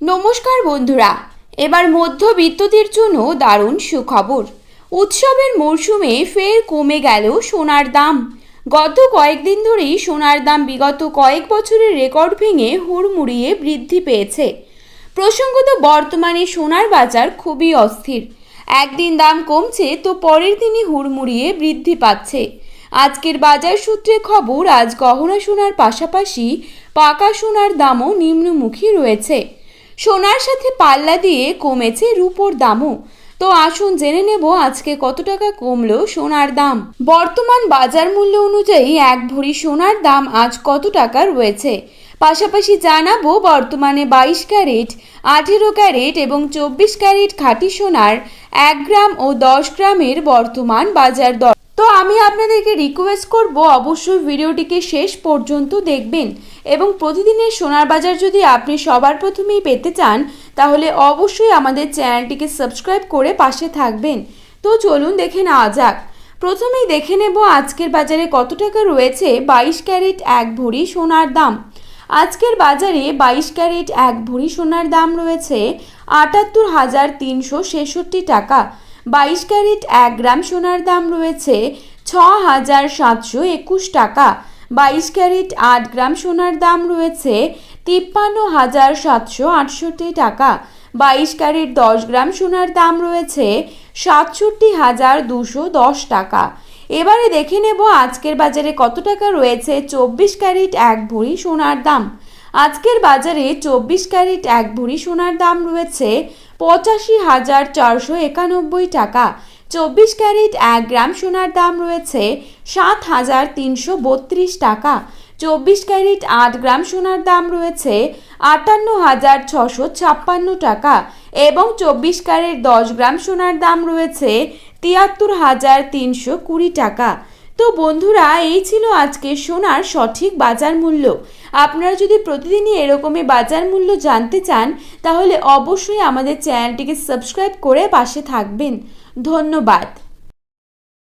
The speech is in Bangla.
নমস্কার বন্ধুরা, এবার মধ্যবিত্তদের জন্য দারুণ সুখবর। উৎসবের মরশুমে ফের কমে গেল সোনার দাম। গত কয়েকদিন ধরেই সোনার দাম বিগত কয়েক বছরের রেকর্ড ভেঙে হুড়মুড়িয়ে বৃদ্ধি পেয়েছে। প্রসঙ্গত, বর্তমানে সোনার বাজার খুবই অস্থির। একদিন দাম কমছে তো পরের দিনই হুড়মুড়িয়ে বৃদ্ধি পাচ্ছে। আজকের বাজার সূত্রে খবর, আজ গহনা সোনার পাশাপাশি পাকা সোনার দামও নিম্নমুখী রয়েছে। সোনার সাথে পাল্লা দিয়ে কমেছে রূপোর দামও। তো আসুন জেনে নেব আজকে কত টাকা কমলো সোনার দাম। বর্তমান বাজার মূল্য অনুযায়ী এক ভরি সোনার দাম আজ কত টাকা রয়েছে? পাশাপাশি জানাব বর্তমানে বাইশ ক্যারেট, আঠেরো ক্যারেট এবং চব্বিশ ক্যারেট খাঁটি সোনার এক গ্রাম ও দশ গ্রামের বর্তমান বাজার দর। তো আমি আপনাদেরকে রিকোয়েস্ট করব অবশ্যই ভিডিওটিকে শেষ পর্যন্ত দেখবেন এবং প্রতিদিনের সোনার বাজার যদি আপনি সবার প্রথমেই পেতে চান, তাহলে অবশ্যই আমাদের চ্যানেলটিকে সাবস্ক্রাইব করে পাশে থাকবেন। তো চলুন দেখে নেওয়া যাক। প্রথমেই দেখে নেব আজকের বাজারে কত টাকা রয়েছে বাইশ ক্যারেট এক ভরি সোনার দাম। আজকের বাজারে বাইশ ক্যারেট এক ভরি সোনার দাম রয়েছে আটাত্তর হাজার তিনশো ছেষট্টি টাকা। বাইশ ক্যারেট এক গ্রাম সোনার দাম রয়েছে ছ হাজার সাতশো একুশ টাকা। বাইশ ক্যারেট আট গ্রাম সোনার দাম রয়েছে তিপ্পান্ন হাজার সাতশো আটষট্টি টাকা। বাইশ ক্যারেট দশ গ্রাম সোনার দাম রয়েছে সাতষট্টি হাজার দুশো দশ টাকা। এবারে দেখে নেব আজকের বাজারে কত টাকা রয়েছে। চব্বিশ ক্যারেট এক ভরি সোনার দাম। আজকের বাজারে চব্বিশ ক্যারেট এক ভরি সোনার দাম রয়েছে পঁচাশি হাজার চারশো একানব্বই টাকা। চব্বিশ ক্যারেট এক গ্রাম সোনার দাম রয়েছে সাত হাজার তিনশো বত্রিশ টাকা। চব্বিশ ক্যারেট আট গ্রাম সোনার দাম রয়েছে আটান্ন হাজার ছশো ছাপ্পান্ন টাকা এবং চব্বিশ ক্যারেট দশ গ্রাম সোনার দাম রয়েছে তিয়াত্তর হাজার তিনশো কুড়ি টাকা। তো বন্ধুরা, এই ছিল আজকে সোনার সঠিক বাজার মূল্য। আপনারা যদি প্রতিদিনই এরকমই বাজার মূল্য জানতে চান, তাহলে অবশ্যই আমাদের চ্যানেলটিকে সাবস্ক্রাইব করে পাশে থাকবেন। ধন্যবাদ।